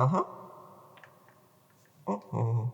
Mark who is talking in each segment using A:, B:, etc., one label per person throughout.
A: Ага. Ого.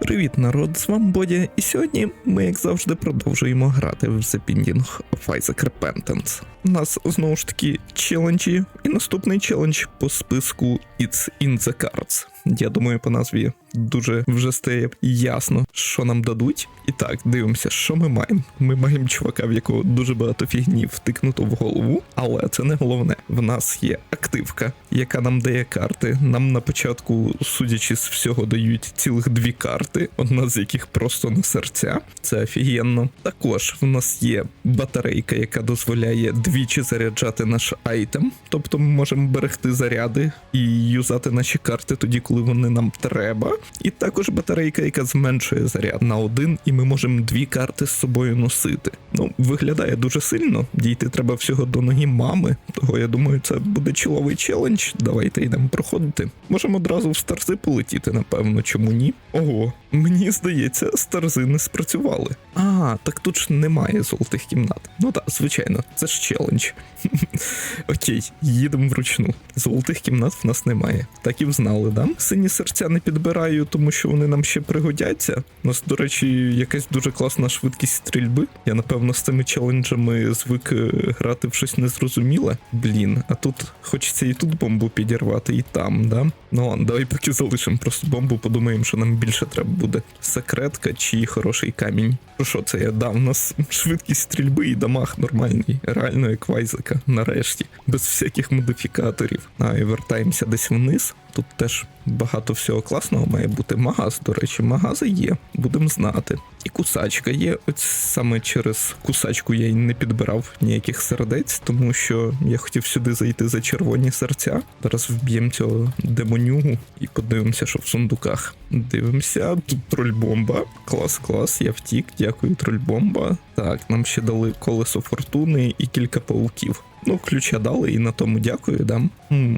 B: Привіт, народ! З вами Бодя, і сьогодні ми, як завжди, продовжуємо грати в The Binding of Isaac Repentance. У нас знову ж таки челенджі, і наступний челендж по списку It's in the Cards. Я думаю, по назві дуже вже стає ясно, що нам дадуть. І так, дивимося, що ми маємо. Ми маємо чувака, в якого дуже багато фігні втикнуто в голову, але це не головне. В нас є активка, яка нам дає карти. Нам на початку, судячи з всього, дають цілих дві карти, одна з яких просто на серця. Це офігенно. Також в нас є батарейка, яка дозволяє двічі заряджати наш айтем. Тобто ми можемо берегти заряди і юзати наші карти тоді, коли вони нам треба. І також батарейка, яка зменшує заряд на один, і ми можемо дві карти з собою носити. Ну, виглядає дуже сильно. Дійти треба всього до ноги мами. Того я думаю, це буде чоловий челендж. Давайте йдемо проходити. Можемо одразу в старзи полетіти, напевно, чому ні? Ого, мені здається, старзи не спрацювали. А, так тут ж немає золотих кімнат. Ну так, звичайно, це ж челендж. Окей, їдемо вручну. Золотих кімнат в нас немає. Так і взнали, да? Сині серця не підбираю, тому що вони нам ще пригодяться. У нас, до речі, якась дуже класна швидкість стрільби. Я напевно з цими челенджами звик е, грати в щось незрозуміле. Блін, а тут хочеться і тут бомбу підірвати, і там, да? Ну ладно, давай поки залишимо просто бомбу, подумаємо, що нам більше треба буде. Секретка чи хороший камінь. Про що це я дав? Нас швидкість стрільби і дамаг нормальний, реально як вайзека, нарешті, без всяких модифікаторів. А і вертаємося десь вниз. Тут теж багато всього класного має бути. Магаз, до речі, магази є, будемо знати. І кусачка є. Ось саме через кусачку я й не підбирав ніяких сердець, тому що я хотів сюди зайти за червоні серця. Зараз вб'ємо цього демонюгу і подивимося, що в сундуках. Дивимося, тут трольбомба. Клас, клас, я втік. Дякую, трольбомба. Так, нам ще дали колесо фортуни і кілька пауків. Ну, ключа дали і на тому дякую, дам. Хм,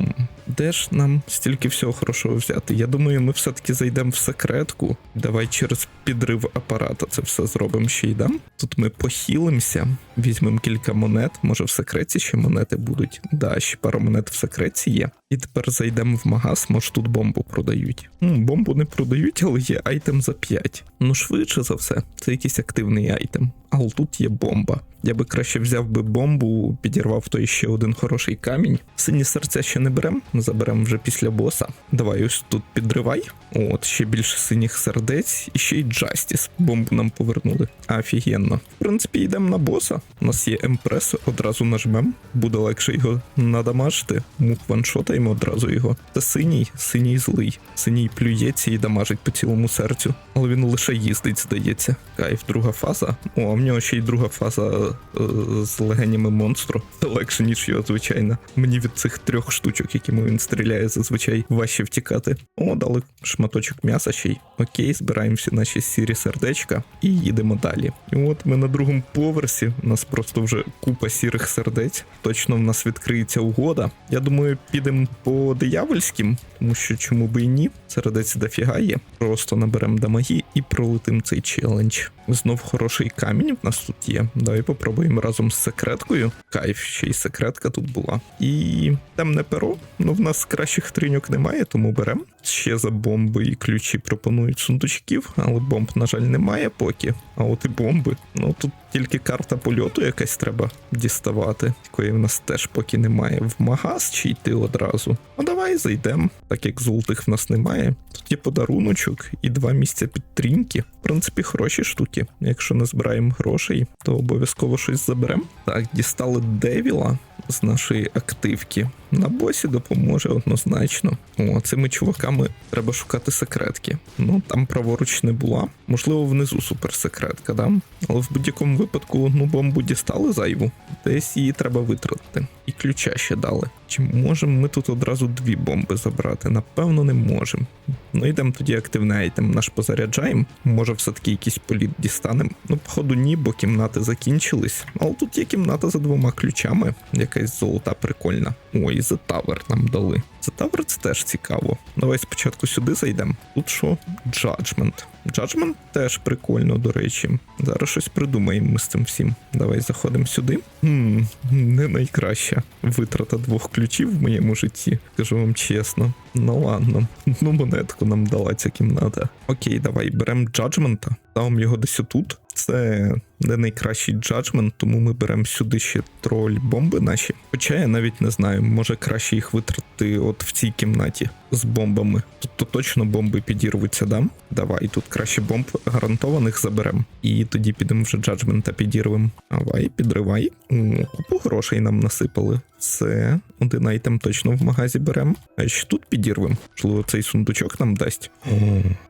B: де ж нам стільки всього хорошого взяти? Я думаю, ми все-таки зайдемо в секретку. Давай через підрив апарата це все зробимо ще й дам. Тут ми похилимося, візьмемо кілька монет. Може в секреті ще монети будуть. Да, ще пару монет в секреті є. І тепер зайдемо в магаз, може тут бомбу продають. М, бомбу не продають, але є айтем за 5. Ну, швидше за все, це якийсь активний айтем. Але тут є бомба. Я би краще взяв би бомбу, підірвав той ще один хороший камінь. Сині серця ще не берем, заберемо вже після боса. Давай ось тут підривай. От, ще більше синіх сердець, і ще й Джастіс. Бомбу нам повернули. Офігенно. В принципі, йдемо на боса. У нас є емпрес, одразу нажмем. Буде легше його надамажити. Мух ваншотаємо одразу його. Та синій, синій злий. Синій плюється і дамажить по цілому серцю. Але він лише їздить, здається. Кайф, друга фаза. О, а в нього ще й друга фаза е, з легенями монстру. Та легше, ніж його, звичайно. Мені від цих трьох штучок, якими він стріляє, зазвичай важче втікати. О, дали шматочок м'яса ще й. Окей, збираємо всі наші сірі сердечка і їдемо далі. І от ми на другому поверсі. У нас просто вже купа сірих сердець. Точно в нас відкриється угода. Я думаю, підемо по диявольським, тому що чому би і ні. Сердець дофіга є. Просто наберемо дамаги і пролетим цей челендж. Знов хороший камінь в нас тут є. Давай попробуємо разом з секреткою. Кайф, ще й секретка тут була. І темне перо. Ну, в нас кращих триньок немає, тому беремо. Ще за бомби і ключі пропонують сундучків, але бомб, на жаль, немає поки. А от і бомби. Ну тут тільки карта польоту якась треба діставати, якої в нас теж поки немає. В магаз чи йти одразу. Ну давай зайдемо, так як золотих в нас немає. Тут є подаруночок і два місця підтримки. Принципі, хороші штуки. Якщо не збираємо грошей, то обов'язково щось заберемо. Так, дістали Девіла з нашої активки. На босі допоможе однозначно. О, цими чуваками треба шукати секретки. Ну там праворуч не була. Можливо, внизу суперсекретка, да? Але в будь-якому випадку одну бомбу дістали зайву, десь її треба витратити. І ключа ще дали. Чи можемо ми тут одразу дві бомби забрати? Напевно, не можемо. Ну йдемо тоді активний айтем наш позаряджаємо. Може, все-таки якийсь політ дістанемо. Ну, походу, ні, бо кімнати закінчились. Але тут є кімната за двома ключами. Якась золота прикольна. Ой, The Tower нам дали. The Tower це теж цікаво. Давай спочатку сюди зайдемо. Тут що? Judgment. Judgment теж прикольно, до речі. Зараз щось придумаємо ми з цим всім. Давай заходимо сюди. Хм, не найкраща витрата двох ключів в моєму житті, скажу вам чесно. Ну ладно, одну монетку нам дала ця кімната. Окей, давай беремо джаджмента, ставимо його десь отут. Це не найкращий джаджмент, тому ми беремо сюди ще троль бомби наші. Хоча я навіть не знаю, може краще їх витрати от в цій кімнаті з бомбами. Тут то точно бомби підірвуться, да? Давай, тут краще бомб гарантованих заберемо. І тоді підемо вже джаджмента підірвемо. Давай, підривай. О, купу грошей нам насипали. Це один айтем точно в магазі беремо. А ще тут підірвемо. Можливо, цей сундучок нам дасть.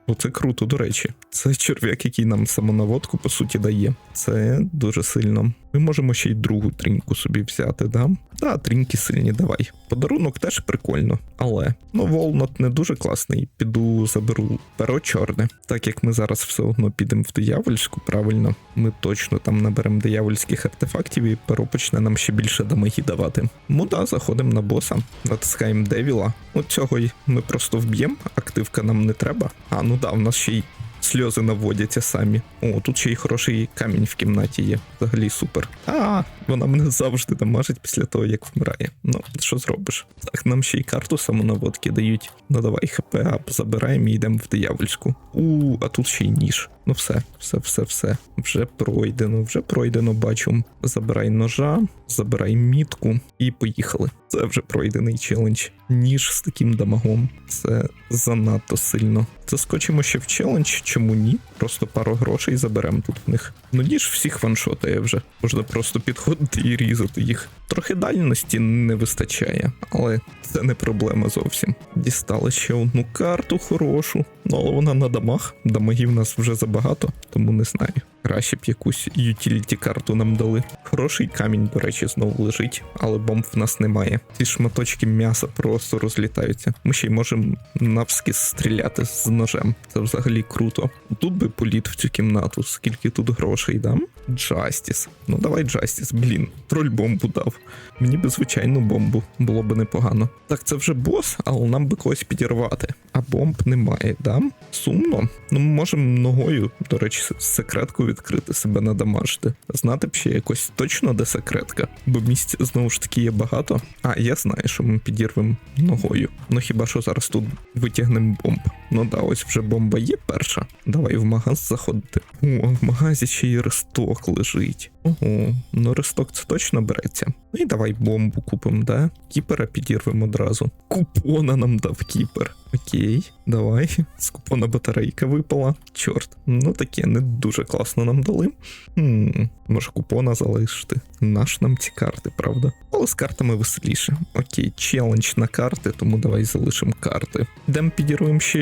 B: О, це круто, до речі. Це черв'як, який нам самонаводку, по суті, дає. Це дуже сильно. Ми можемо ще й другу тріньку собі взяти, да? Да, тріньки сильні, давай. Подарунок теж прикольно, але ну волнот не дуже класний. Піду заберу перо чорне. Так як ми зараз все одно підемо в диявольську, правильно, ми точно там наберемо диявольських артефактів, і перо почне нам ще більше дамаги давати. Ну да, заходимо на боса, натискаємо девіла. Ну цього й ми просто вб'ємо, активка нам не треба. А ну да, в нас ще й сльози наводяться самі. О, тут ще й хороший камінь в кімнаті є. Взагалі супер. А, вона мене завжди дамажить після того, як вмирає. Ну, що зробиш? Так, нам ще й карту самонаводки дають. Ну давай хп ап забираємо і йдемо в диявольську. У, а тут ще й ніж. Ну все, все, все, все. Вже пройдено, вже пройдено, бачу. Забирай ножа, забирай мітку і поїхали. Це вже пройдений челендж. Ніж з таким дамагом. Це занадто сильно. Заскочимо ще в челендж, чому ні? Просто пару грошей заберемо тут в них. Ну ніж всіх ваншотає вже. Можна просто підходити і різати їх. Трохи дальності не вистачає, але це не проблема зовсім. Дістали ще одну карту хорошу, ну але вона на дамаг. Дамагів нас вже забагато, тому не знаю. Краще б якусь ютіліті карту нам дали. Хороший камінь, до речі, знову лежить, але бомб в нас немає. Ці шматочки м'яса просто розлітаються. Ми ще й можемо навскіз стріляти з ножем. Це взагалі круто. Тут би політ в цю кімнату, скільки тут грошей дам. Джастіс. Ну давай Джастіс, блін. Троль бомбу дав. Мені би звичайну бомбу, було би непогано. Так, це вже бос, але нам би когось підірвати. А бомб немає, да? Сумно. Ну, ми можемо ногою, до речі, секретку відкрити, себе надамажити. Знати б ще якось точно, де секретка, бо місць знову ж таки є багато. А, я знаю, що ми підірвемо ногою. Ну хіба що зараз тут витягнемо бомб. Ну да, ось вже бомба є перша. Давай в магаз заходити. О, в магазі ще й ресток лежить. Ого, ну ресток це точно береться. Ну і давай бомбу купимо, да? Кіпера підірвемо одразу. Купона нам дав кіпер. Окей, давай. З купона батарейка випала. Чорт, ну таке не дуже класно нам дали. Хм, може купона залишити. Наш нам ці карти, правда? Але з картами веселіше. Окей, челендж на карти, тому давай залишимо карти. Йдемо підірвемо ще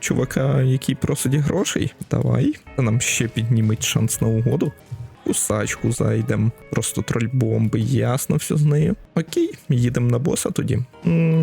B: чувака, який просить грошей. Давай. Це нам ще підніметь шанс на угоду. Кусачку зайдем. Просто троль бомби, ясно все з нею. Окей, їдемо на боса тоді.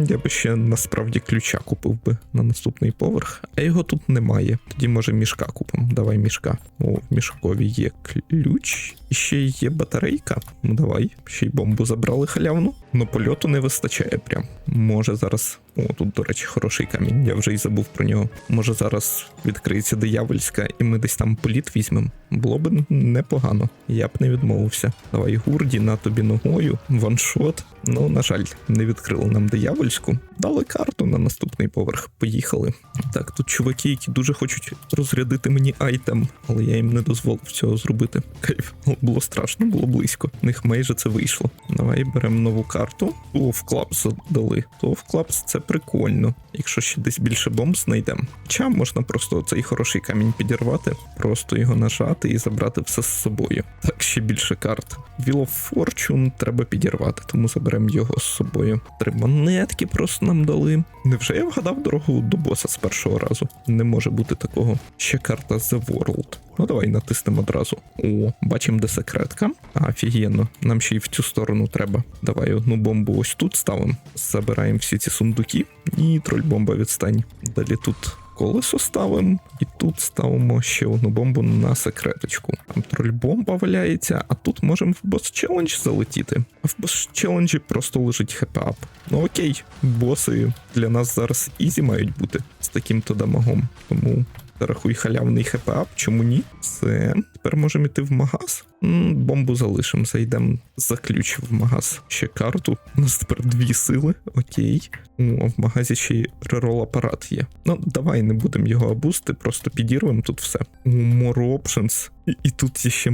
B: я би ще насправді ключа купив би на наступний поверх, а його тут немає. Тоді може мішка купимо. Давай мішка. О, в мішкові є ключ. І ще є батарейка. Ну давай, ще й бомбу забрали халявну. Но польоту не вистачає прям. Може зараз. О, тут, до речі, хороший камінь, я вже й забув про нього. Може зараз відкриється диявольська, і ми десь там політ візьмемо. Було б непогано. Я б не відмовився. Давай гурді на тобі ногою, ваншот. Ну, на жаль, не відкрили нам диявольську. Дали карту на наступний поверх. Поїхали. Так, тут чуваки, які дуже хочуть розрядити мені айтем, але я їм не дозволив цього зробити. Кайф, було страшно, було близько. У них майже це вийшло. Давай беремо нову карту. О, в клапс дали. То в клапс це прикольно. Якщо ще десь більше бомб знайдемо. Ча можна просто цей хороший камінь підірвати, просто його нажати і забрати все з собою. Так, ще більше карт. Wheel of Fortune треба підірвати, тому заберемо його з собою. Три монетки просто нам дали. Невже я вгадав дорогу до боса з першого разу? Не може бути такого. Ще карта The World. Ну давай натиснемо одразу. О, бачимо, де секретка. Офігенно. Нам ще й в цю сторону треба. Давай одну бомбу ось тут ставимо. Забираємо всі ці сундуки. І троль бомба відстань. Далі тут колесо ставимо, і тут ставимо ще одну бомбу на секреточку. Там троль бомба валяється, а тут можемо в бос челендж залетіти. А в бос челенджі просто лежить хп-ап. Ну окей, боси для нас зараз ізі мають бути з таким-то дамагом. Тому Рахуй халявний хп-ап, чому ні? Все. Тепер можемо йти в магаз. Бомбу залишимо, зайдемо за ключ в магаз. Ще карту. У нас тепер дві сили. Окей. О, в магазі ще й рерол апарат є. Ну, давай не будемо його абусти, просто підірвемо тут все. More options. І, і тут є ще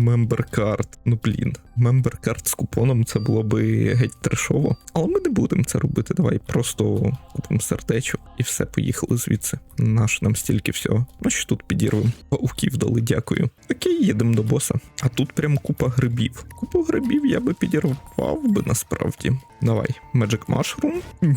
B: card. Ну блін, card з купоном це було би геть трешово. Але ми не будемо це робити. Давай просто купимо сердечок і все, поїхали звідси. Наш нам стільки всього. Ну що тут підірвемо. Пауків дали, дякую. Окей, їдемо до боса. А тут прям купа грибів. Купу грибів я би підірвав би насправді. Давай, Magic Mushroom?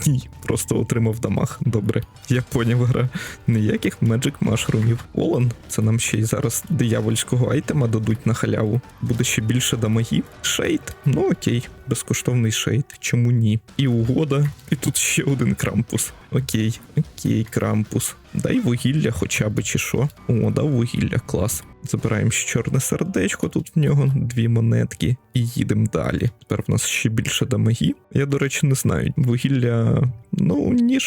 B: Ні, просто отримав дамаг. Добре. Я поняв гра. Ніяких Magic Mushroomів. Олан, це нам ще й зараз диявольського айтема дадуть на халяву. Буде ще більше дамагів. Шейд, ну окей, безкоштовний шейд. Чому ні? І угода, і тут ще один крампус. Окей, окей, крампус. Дай вугілля хоча б чи що. О, дав вугілля, клас. Забираємо ще чорне сердечко, тут в нього дві монетки, і їдемо далі. Тепер в нас ще більше дамагів. Я, до речі, не знаю. Вугілля, ну, ніж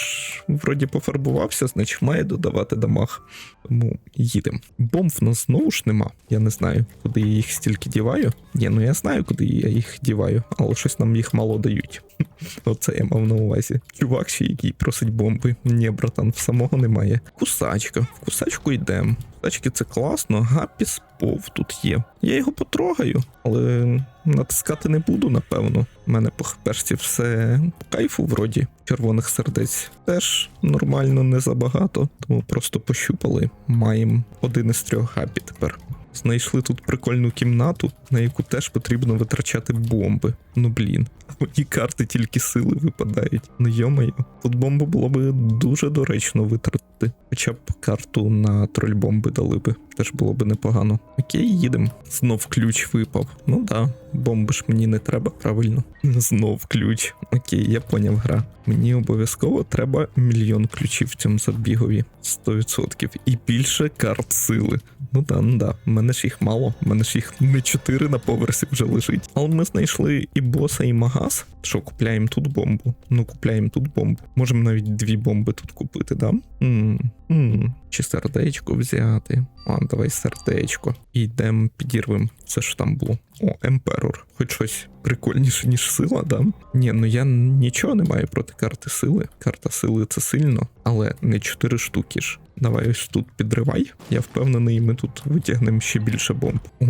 B: вроді пофарбувався, значить має додавати дамаг. Тому їдемо. Бомб в нас знову ж нема. Я не знаю, куди я їх стільки діваю. Ні, ну я знаю, куди я їх діваю, але щось нам їх мало дають. Оце я мав на увазі. Чувак ще який просить бомби. Ні, братан, в самого немає. Кусачка. В кусачку йдемо. Кусачки це класно, гапі спов тут є. Я його потрогаю, але натискати не буду, напевно. У мене по хперсі все по кайфу вроді. Червоних сердець теж нормально, не забагато, тому просто пощупали. Маємо один із трьох гапі тепер. Знайшли тут прикольну кімнату, на яку теж потрібно витрачати бомби. Ну блін, мені карти тільки сили випадають. Ну йомаю, тут бомбу було би дуже доречно витратити. Хоча б карту на троль бомби дали би. Теж було би непогано. Окей, їдемо. Знов ключ випав. Ну да, бомби ж мені не треба, правильно. Знов ключ. Окей, я поняв гра. Мені обов'язково треба мільйон ключів в цьому забігові. 100%. І більше карт сили. Ну да, ну да. Мене ж їх мало. У мене ж їх не 4 на поверсі вже лежить. Але ми знайшли і боса, і магаз. Що, купляємо тут бомбу? Ну, купляємо тут бомбу. Можемо навіть дві бомби тут купити, да? Ммм. Чи сердечко взяти? А, давай сердечко. І йдемо підірвемо. Це ж там було. О, Емперор. Хоч щось прикольніше, ніж сила, да? Ні, ну я нічого не маю проти карти сили. Карта сили це сильно, але не 4 штуки ж. Давай ось тут підривай. Я впевнений, ми тут витягнемо ще більше бомб. У,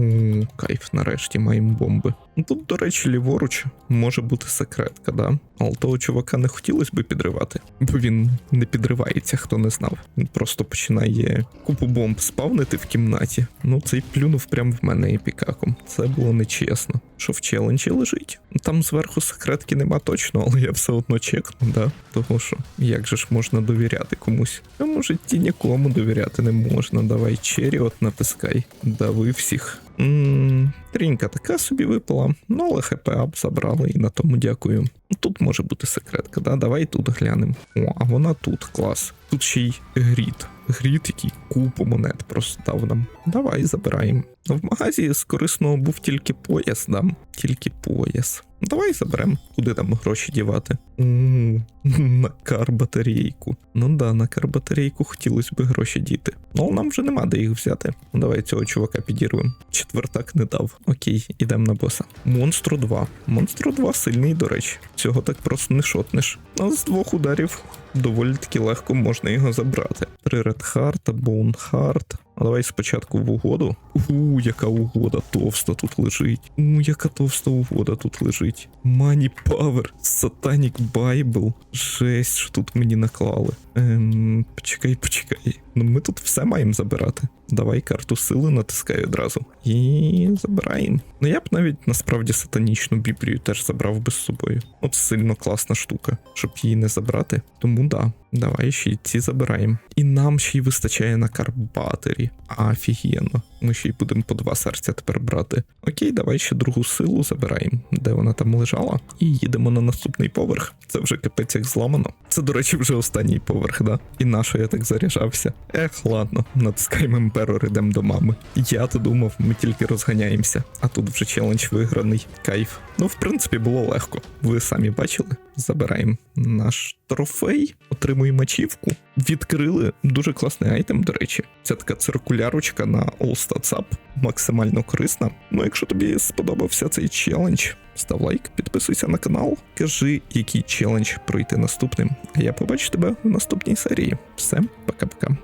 B: кайф, нарешті маємо бомби. Тут, до речі, ліворуч може бути секретка, да? Але того чувака не хотілося би підривати, бо він не підривається, хто не знав. Він просто починає купу бомб спавнити в кімнаті. Ну, цей плюнув прямо в мене епікаком. Це було нечесно. Що в челенджі лежить? Там зверху секретки нема точно, але я все одно чекну, да? Того що як же ж можна довіряти комусь? А може ті нікому довіряти не можна. Давай черіот натискай. Дави всіх. Ммм, трінька така собі випала, ну але хп ап забрали і на тому дякую. Тут може бути секретка, да? Давай тут глянемо. О, а вона тут, клас. Тут ще й гріт. Гріт, який купу монет просто дав нам. Давай забираємо. В магазі з корисного був тільки пояс, да? Тільки пояс. Давай заберемо, куди там гроші дівати. На кар-батарейку. Ну да, на кар-батарейку хотілося б гроші діти. Ну, нам вже нема де їх взяти. Ну, Давай цього чувака підірвемо. Четвертак не дав. Окей, ідемо на боса. Монстру 2. Монстру 2 сильний, до речі. Цього так просто не шотнеш. А з двох ударів доволі таки легко можна його забрати. Три Редхарта, Боунхарт. А давай спочатку в угоду. У, яка угода товста тут лежить. У, яка товста угода тут лежить. Money Power, Satanic Bible. Жесть, що тут мені наклали. Ем, почекай, почекай. Ну ми тут все маємо забирати. Давай карту сили натискай одразу. І забираємо. Ну я б навіть насправді сатанічну біблію теж забрав би з собою. От сильно класна штука, щоб її не забрати. Тому да, давай ще й ці забираємо. І нам ще й вистачає на карбатері. Офігенно. Ми ще й будемо по два серця тепер брати. Окей, давай ще другу силу забираємо, де вона там лежала. І їдемо на наступний поверх. Це вже капець як зламано. Це, до речі, вже останній поверх, да? І на що я так заряджався? Ех, ладно, натискаємо Емперор, ідемо до мами. Я то думав, ми тільки розганяємося, а тут вже челендж виграний. Кайф. Ну, в принципі, було легко. Ви самі бачили? Забираємо наш трофей, отримуємо мачівку. відкрили дуже класний айтем, до речі. Це така циркулярочка на All Stats максимально корисна. Ну, якщо тобі сподобався цей челендж, став лайк, підписуйся на канал, кажи, який челендж пройти наступним. А я побачу тебе в наступній серії. Все, пока-пока.